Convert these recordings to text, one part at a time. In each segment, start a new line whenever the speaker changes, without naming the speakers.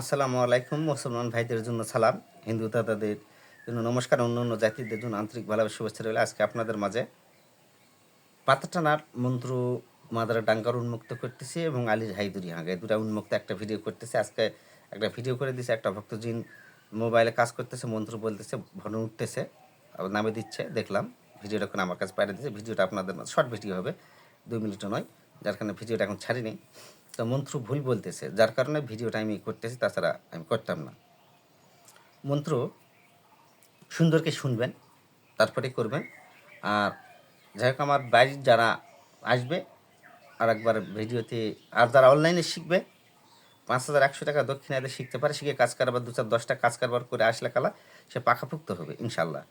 আসসালামু আলাইকুম, মুসলমান ভাইদের জন্য সালাম। হিন্দু দাদাদের জন্য নমস্কার, অন্য অন্য জাতিদের জন্য আন্তরিক ভালোবাসা, শুভেচ্ছা রইল আজকে আপনাদের মাঝে। পাতা টানার মন্ত্র মাদারা ডাঙ্গার উন্মুক্ত করতেছি এবং আলীর হাইদুরি এই দুটা উন্মুক্ত একটা ভিডিও করতেছে। আজকে একটা ভিডিও করে দিছে একটা ভক্তজিন মোবাইলে কাজ করতেছে, মন্ত্র বলতেছে ভন উঠতেছে, আবার নামে দিচ্ছে, দেখলাম। ভিডিওটা এখন আমার কাছে পাঠিয়ে দিচ্ছে ভিডিওটা আপনাদের মাঝে, শর্ট ভিডিও হবে, দুই মিনিটও নয়, যার কারণে ভিডিওটা এখন ছাড়িনি। তো মন্ত্র ভুল বলতেছে, যার কারণে ভিডিওটা আমি করতেছি, তাছাড়া আমি করতাম না। মন্ত্র সুন্দরকে শুনবেন, তারপরে করবেন। আর যাই হোক, আমার বাড়ির যারা আসবে, আর একবার ভিডিওতে আর যারা অনলাইনে শিখবে, পাঁচ হাজার একশো টাকা দক্ষিণাতে শিখতে পারে, শিখে কাজ কারবার, দু চার দশটা কাজ কারবার করে আসলে কালা, সে পাকাপুক্ত হবে ইনশাল্লাহ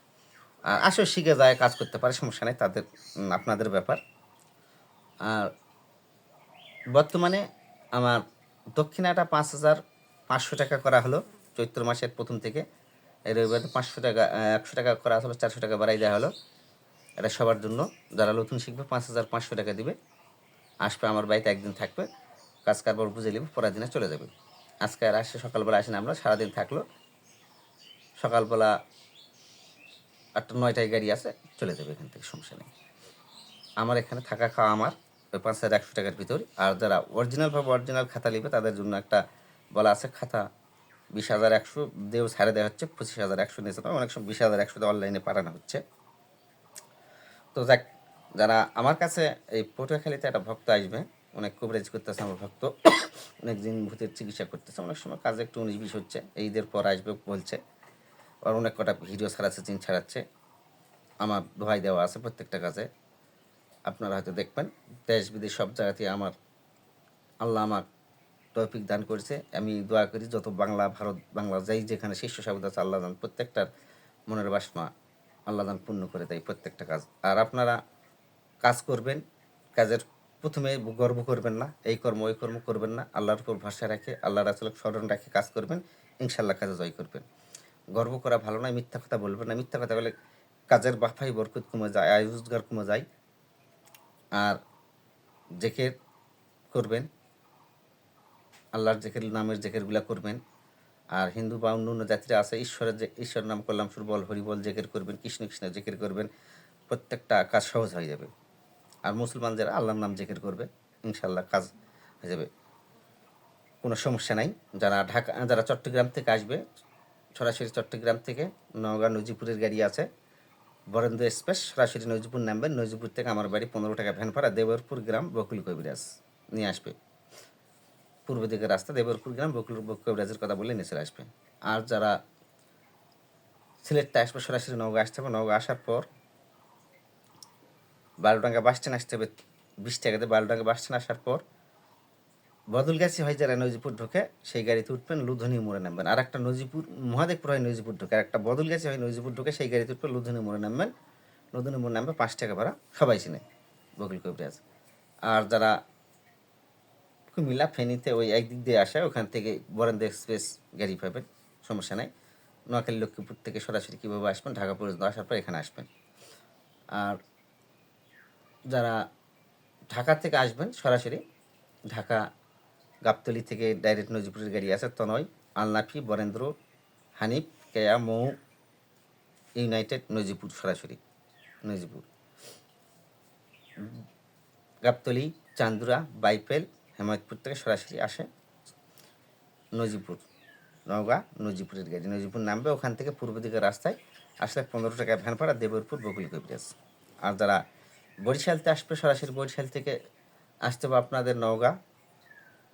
আর আসো, শিখে যায়, কাজ করতে পারে, সমস্যা নেই, তাদের আপনাদের ব্যাপার। আর বর্তমানে আমার দক্ষিণাটা পাঁচ হাজার পাঁচশো টাকা করা হলো, চৈত্র মাসের প্রথম থেকে। রবিবার পাঁচশো টাকা, একশো টাকা করা হলো, চারশো টাকা বাড়াই দেওয়া হলো। এটা সবার জন্য। যারা নতুন শিখবে, পাঁচ হাজার পাঁচশো টাকা দিবে। আসবে আমার বাড়িতে, একদিন থাকবে। কাজ কারবার বুঝে নেবে পরের দিনে চলে যাবে। আজকে আর আসে, সকালবেলা আসেন আমরা, সারাদিন থাকল। সকালবেলা আটটা, নয়টায় গাড়ি আছে, চলে যাবে এখান থেকে, সমস্যা নেই। আমার এখানে থাকা খাওয়া আমার। ওই পাঁচ হাজার একশো টাকার ভিতর। আর যারা অরিজিনালভাবে অরিজিনাল খাতা নেবে, তাদের জন্য একটা বলা আছে খাতা। বিশ হাজার একশো দিয়েও ছাড়ে দেওয়া হচ্ছে, পঁচিশ হাজার একশো নিয়েছে তো অনেক সময় বিশ হাজার একশো অনলাইনে পাঠানো হচ্ছে। তো যাক, যারা আমার কাছে এই পটুয়াখালীতে একটা ভক্ত আসবে, অনেক কভারেজ করতেছে আমার ভক্ত, অনেক দিন ভূতের চিকিৎসা করতেছে, অনেক সময় কাজে একটু উনিশ বিশ হচ্ছে এই ঈদের পর আসবে বলছে। আর অনেক কটা ভিডিও ছাড়াচ্ছে চিন ছাড়াচ্ছে। আমার দোহাই দেওয়া আছে প্রত্যেকটা কাজে। আপনারা হয়তো দেখবেন, দেশ বিদেশ সব জায়গাতে আমার আল্লাহ আমার তৌফিক দান করেছে। আমি দোয়া করি যত বাংলা, ভারত, বাংলা যাই যেখানে শীর্ষ সাবুদ আছে, আল্লাহ দান প্রত্যেকটার মনের বাসনা আল্লাহ দান পূর্ণ করে দেয় প্রত্যেকটা কাজ। আর আপনারা কাজ করবেন, কাজের প্রথমে গর্ব করবেন না, এই কর্ম, ওই কর্ম করবেন না, আল্লাহর উপর ভরসা রাখে, আল্লাহ রাসুল স্মরণ রাখে কাজ করবেন ইনশাল্লাহ কাজে জয় করবেন। গর্ব করা ভালো নয়, মিথ্যা কথা বলবেন না, মিথ্যা কথা বলে কাজের বাফাই বরকত কমে যায়, আয় রোজগার কমে যায় আর জেকের করবেন, আল্লাহর জেকের নামের জেকেরগুলা করবেন। আর হিন্দু বা অন্য অন্য জাতিরা আছে, ঈশ্বরের যে ঈশ্বর নাম করলাম, সুরবল, হরিবল জেকের করবেন, কৃষ্ণ কৃষ্ণ জেকের করবেন, প্রত্যেকটা কাজ সহজ হয়ে যাবে। আর মুসলমান যারা আল্লাহর নাম জেকের করবে ইনশাল্লাহ কাজ হয়ে যাবে। কোনো সমস্যা নাই। যারা ঢাকা, যারা চট্টগ্রাম থেকে আসবে, সরাসরি চট্টগ্রাম থেকে নওগাঁ, নজিপুরের গাড়ি আছে বরেন্দ্র এক্সপ্রেস সরাসরি নজিপুর নামবেন। নজিপুর থেকে আমার বাড়ি পনেরো টাকা ভ্যান ভাড়া, দেবরপুর গ্রাম, বকুল কবিরাজ। নিয়ে আসবে। পূর্ব দিকের রাস্তা, দেবরপুর গ্রাম, বকুল কবিরাজের কথা বলে নিচে আসবে। আর যারা সিলেটটা আসবে, সরাসরি নওগাঁ আসতে হবে। নৌকা আসার পর বালুডাঙ্গা বাস স্ট্যান্ড আসতে হবে, বিশ টাকাতে বালুডাঙ্গা বাস স্ট্যান্ড আসার পর বদলগাছি হয় যারা নজিপুর ঢোকে, সেই গাড়িতে উঠবেন, লুধনি মোড়ে নামবেন। আর একটা নজিপুর, মহাদেবপুর হয় নজিপুর ঢোকে আর একটা বদলগাছি হয় নজিপুর ঢোকে, সেই গাড়িতে উঠবেন, লুধনি মোড়ে নামবেন। লুধনি মোড়ে নামবে, পাঁচ টাকা ভাড়া, সবাই চিনে, বকুল কবিরাজ। আর যারা কুমিল্লা, ফেনীতে ওই একদিক দিয়ে আসে, ওখান থেকে বরেন্দ্র এক্সপ্রেস গাড়ি পাবেন, সমস্যা নাই। নোয়াখালী, লক্ষ্মীপুর থেকে সরাসরি কীভাবে আসবেন, ঢাকা পর্যন্ত আসার পর এখানে আসবেন। আর যারা ঢাকা থেকে আসবেন, সরাসরি ঢাকা গাবতলি থেকে ডাইরেক্ট নজিপুরের গাড়ি আছে তনয়, আলনাফি, বরেন্দ্র, হানিফ, কেয়া, মৌ, ইউনাইটেড নজিপুর সরাসরি নজিপুর গাবতলি, চান্দুরা, বাইপেল, হেমায়তপুর থেকে সরাসরি আসে নজিপুর নওগাঁ নজিপুরের গাড়ি। নজিপুর নামবে ওখান থেকে পূর্ব দিকের রাস্তায়, আসলে পনেরো টাকা ভ্যান ভাড়া দেবরপুর বকুল কবিরাজ। আর যারা বরিশালতে আসবে, সরাসরি বরিশাল থেকে আসতে হবে আপনাদের নওগাঁ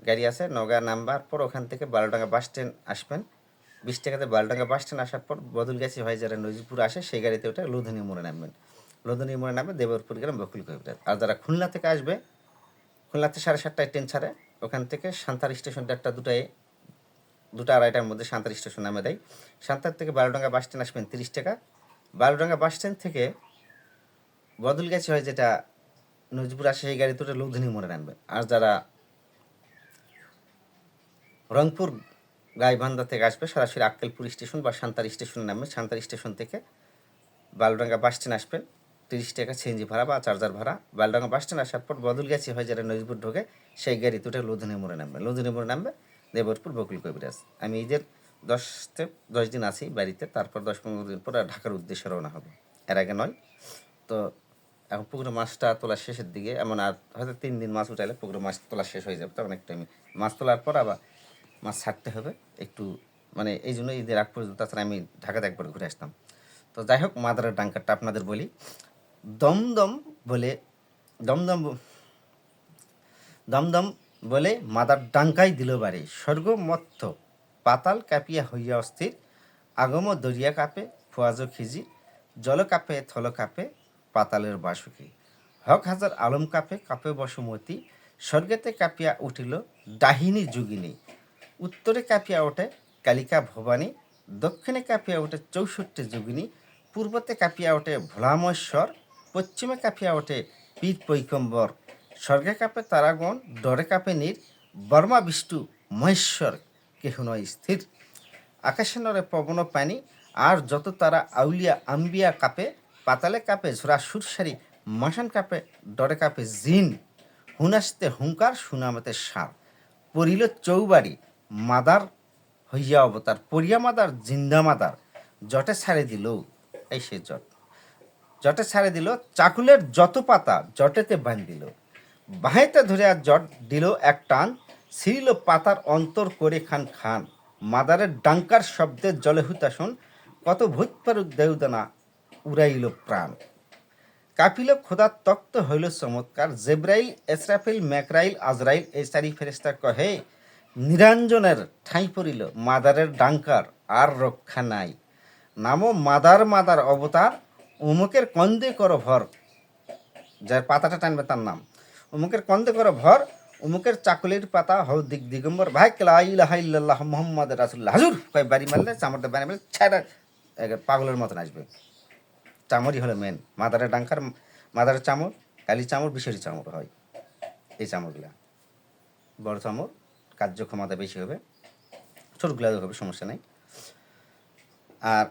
গাড়ি আছে নওগাঁ নাম্বার, পর ওখান থেকে বারোডাঙ্গা বাস স্ট্যান্ড আসবেন। বিশ টাকাতে বারোডাঙ্গা বাস স্ট্যান্ড আসার পর বদলগাছি হয় যারা নজিপুর আসে, সেই গাড়িতে ওটা লুধনি মোড়ে নামবেন। লুধনি মোড়ে নামবে দেবরপুর গ্রাম বকুল কবিরাজ আর যারা খুলনা থেকে আসবে খুলনাতে সাড়ে সাতটায় ট্রেন ছাড়ে, ওখান থেকে সান্তার স্টেশনটা একটা দুটায়, দুটা আড়াইটার মধ্যে সান্তার স্টেশন নামে দেয়। সান্তার থেকে বারোডাঙ্গা বাস স্ট্যান্ড আসবেন তিরিশ টাকা। বারোডাঙ্গা বাস স্ট্যান্ড থেকে বদল গেছে হয় যেটা নজিপুর আসে, সেই গাড়ি দুটো লুধনি মোড়ে নামবে। আর যারা রংপুর গাইবান্ধা থেকে আসবে, সরাসরি আক্কেলপুর স্টেশন বা সান্তার স্টেশনে নামবে সান্তার স্টেশন থেকে বালুডাঙ্গা বাস স্ট্যান্ড আসবেন। তিরিশ টাকা সিএনজি ভাড়া বা চার্জার ভাড়া। বালডাঙ্গা বাস স্ট্যান্ড আসার পর বদল গেছে হয় যারা নজিপুর ঢোকে, সেই গাড়ি দুটো লুধনি মোড়ে নামবে। লুধনি মোড়ে নামবে দেবরপুর বকুল কবিরাজ। আমি ঈদের দশতে দশ দিন আছি বাড়িতে, তারপর দশ পনেরো দিন পর ঢাকার উদ্দেশ্যে রওনা হব। এর আগে নয়। তো এখন পুকুরে মাছটা তোলার শেষের দিকে, এমন আর হয়তো তিন দিন মাছ উঠাইলে পুকুরে মাছ তোলা শেষ হয়ে যাবে, তখন একটু আমি মাছ তোলার পর আবার মাছ ছাড়তে হবে। একটু মানে এই জন্য ঈদের আগ পর্যন্ত, তাছাড়া আমি ঢাকাতে একবার ঘুরে আসতাম। তো যাই হোক, মাদারের ডাঙ্কারটা আপনাদের বলি। দমদম বলে, দমদম দমদম বলে মাদার ডাঙ্কাই দিল বাড়ি। স্বর্গ মত্থ পাতাল কাঁপিয়া হইয়া অস্থির। আগম দরিয়া কাপে, ফুয়াজ খিজি। জল কাপে, থল কাপে, পাতালের বাসুকি। হক হাজার আলম কাপে কাপে বসুমতী। স্বর্গেতে কাঁপিয়া উঠিল ডাহিনী যুগিনী। উত্তরে কাঁপিয়া ওঠে কালিকা ভবানী, দক্ষিণে কাঁপিয়া ওঠে চৌষট্টি যোগিনী, পূর্বতে কাঁপিয়া ওঠে ভোলামশ্বর পশ্চিমে কাঁপিয়া ওঠে পীর পৈকম্বর স্বর্গে কাঁপে তারাগণ, ডরে কাঁপে নীর, বর্মা বিষ্ণু মহেশ্বর, কেহ নয় স্থির। আকাশে নরে পবন পানি, আর যত তারা আউলিয়া আম্বিয়া কাপে, পাতালে কাপে ঝোরা সুরসারি মাসান কাপে ডরে কাপে জিন। হুনাসতে হুঙ্কার, সুনামতে সার। পড়িল চৌবাড়ি মাদার হইয়া অবতার পরিয়া মাদার, জিন্দা মাদার, জটে ছাড়ে দিল। এই সে জট। জটে ছাড়ে দিল, চাকুলের যত পাতা জটেতে বান্ধিল বাহেতে ধরে আর জট দিল এক টান, ছিঁড়িল পাতার অন্তর করে খান খান। মাদারের ডাঙ্কার শব্দে জলে হুতাসন কত ভূত পারুক দেউদানা উড়াইল প্রাণ। কাপিল খোদা তক্ত হইল চমৎকার। জেব্রাইল এসরাফিল ম্যাকরাইল আজরাইল, এই চারি ফেরেস্তা কহে নিরঞ্জনের ঠাঁই পড়িল মাদারের ডাঙ্কার, আর রক্ষা নাই। নামও মাদার মাদার অবতার, উমুকের কন্দে কর ভর। যার পাতাটা টানবে তার নাম। উমুকের কন্দে কর ভর, উমুকের চাকুলির পাতা, হল দিক দিগম্বর। ভাই কেলা ইলাহা ইল্লাল্লাহ মোহাম্মদ রাসুল্লাহ হাজুর! কয় বাড়ি মারলে চামড়তে বাড়ি মারলে, ছাড়া পাগলের মতন আসবে। চামড়ই হলো মেন মাদারের ডাঙ্কার, মাদারের চামড় কালি চামড় বিষেরি চামড় হয়। এই চামড়গুলা বড় চামড় কার্যক্ষমতা বেশি হবে ছোটগুলা হবে, সমস্যা নেই। আর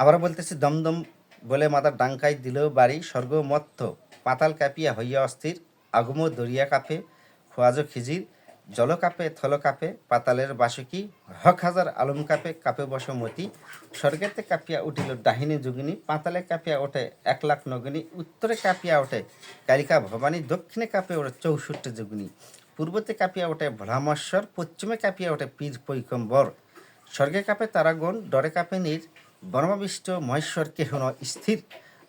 আবারও বলতেছি, দমদম বলে মাদার ডাঙ্কাই দিলেও বাড়ি, স্বর্গ মত্থ পাতাল কাঁপিয়া হইয়া অস্থির, আগম দরিয়া কাপে, খোয়াজ খিজির জল কাপে থল কাপে, পাতালের বাসুকি, হক হাজার আলম কাপে কাপে বসমতি স্বর্গেতে কাঁপিয়া উঠিল ডাহিনী যোগিনী, পাতালে কাঁপিয়া ওঠে এক লাখ নগিনী, উত্তরে কাঁপিয়া ওঠে কালিকা ভবানী, দক্ষিণে কাঁপে ওঠে চৌষট্টি যোগিনী। পূর্বতে কাঁপিয়া ওঠে ভ্রামশ্বর পশ্চিমে কাঁপিয়া ওঠে পীর পৈকম্বর স্বর্গে কাপে তারাগণ, ডরে কাঁপে নীর। বর্মাবিষ্ট মহেশ্বর কেহন স্থির।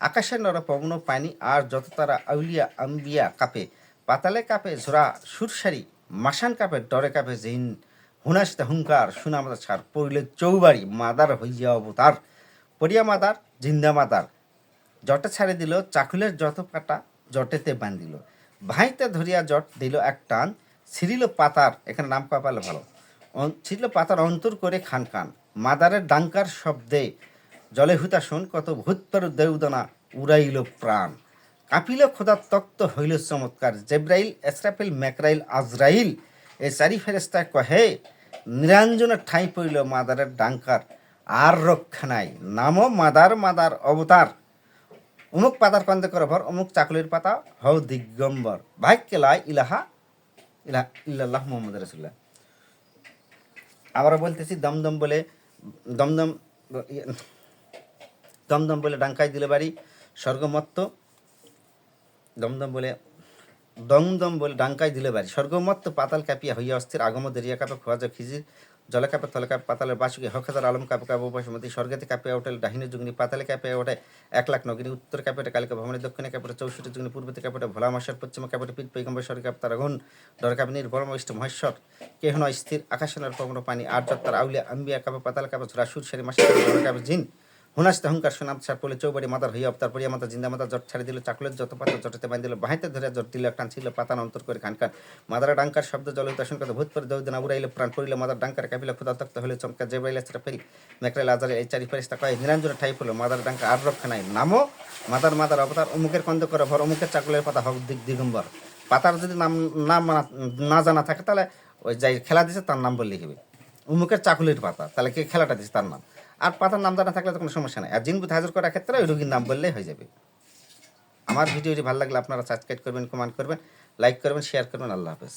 আকাশের নর পবন পানি, আর যত তারা আউলিয়া আম্বিয়া কাপে, পাতালে কাপে ঝোরা সুরসারি মাসান কাপে ডরে কাঁপে জিন। হুনাসতে হুঙ্কার সুনামাদা ছাড় পড়িলে চৌবাড়ি, মাদার হইয়া অবতার। পড়িয়া মাদার, জিন্দা মাদার। জটে ছাড়ে দিল, চাকুলের যত পাটা জটেতে বান্ধিল। ভাইতে ধরিয়া জট দিল এক টান ছিঁড়িল পাতার, এখানে নাম কাপালে ভালো। ছিঁড়িল পাতার অন্তর করে খান খান। মাদারের ডাঙ্কার শব্দে জলে হুতাশন কত ভূতপর দেউদনা উড়াইল প্রাণ। কাপিল খোদা তক্ত হইল চমৎকার। জেব্রাইল, এসরাফিল ম্যাকরাইল আজরাইল, এ চারি ফেরেস্তা কহে, নিরঞ্জনের ঠাঁই পড়িল মাদারের ডাঙ্কার। আর রক্ষা নাই। নামও মাদার মাদার অবতার। অমুক পাতার কন্দে করে ভর অমুক চাকলির পাতা, হও দিগম্বর। ভাগ্যে লাই ইলাহা ইল্লাল্লাহ মোহাম্মদ আবার বলতেছি, দমদম বলে, দমদম দমদম বলে ডাঙ্কাই দিলে বাড়ি স্বর্গমত্ত। দমদম বলে দমদম বলে ডাঙ্কাই দিলে বাড়ি স্বর্গমত্ত পাতাল কাঁপিয়া হইয়া অস্থির আগম দরিয়া কাপে খোয়াজা খিজির জলে কাপে, তলে কাপে, পাতালের বাসুকি হকাজার আলম কাপে কাপে বসমতি স্বর্গেতে কাঁপিয়া ওঠে ডাহিনী যুগনি, পাতালে কাঁপিয়া ওঠে এক লাখ নগিনী, উত্তর কাপে, ওঠে কালিকা ভবনী, দক্ষিণে কাপে, ওঠে চৌষট্টি যুগনি, পূর্বতে কাপে, ওঠে ভোলা মাসের পশ্চিমে কাপে, ওঠে পিঠ পৈগম্বর, স্বর্গে কাপে, তারা গুণ ডর কাপে নির ইষ্ট মহেশ্বর। কেহ নয় স্থির আকাশনের পবন পানি আর যত্তার আউলিয়া, আম্বিয়া কাপে, পাতাল কাপে ঝোরা সুর, সেরে মাসে কাপে, জিন। হুনাস্তে হুঙ্কার সুনাম ছাড় পড়লে চৌবাড়ি মাতার হইয়া অবতার পড়িয়া মাতা জিন্দা মাতা জট ছাড়ি দিল, চাকুলের যত পাতা জটতে বাঁধি দিল বাহাইতে ধরে জট দিল টান ছিল পাতান অন্তর করে খানকান মাদারা ডাঙ্কার শব্দ জল উদাসন করতে ভূত করে দৌদিনা উড়াইলে প্রাণ পড়িল, মাদার ডাঙ্কার কাপিলা ক্ষুদা তক্ত হলে চমকা জেবাইলে সেটা ফেরি মেকরাইল আজারে এই চারি ফেরিস্তা কয় নিরঞ্জনে ঠাই পড়ল, মাদার ডাঙ্কা আর রক্ষা নাই। নামও মাদার মাদার অবতার, অমুকের কন্দ করে, ভর, অমুকের চাকুলের পাতা হক দিক দিগম্বর। পাতার যদি নাম না মানা- না জানা থাকে, তাহলে ওই যাই খেলা দিছে, তার নাম বললেই হবে। উমুকের চাকুলির পাতা, তাহলে কে খেলাটা দিছে, তার নাম? আর পাতার নাম জানা থাকলে তো কোনো সমস্যা নাই। আর জিনবুত হাজির করার ক্ষেত্রে ওই রোগীর নাম বললেই হয়ে যাবে। আমার ভিডিওটি ভালো লাগলে আপনারা সাবস্ক্রাইব করবেন কমেন্ট করবেন লাইক করবেন শেয়ার করবেন, আল্লাহ হাফেজ।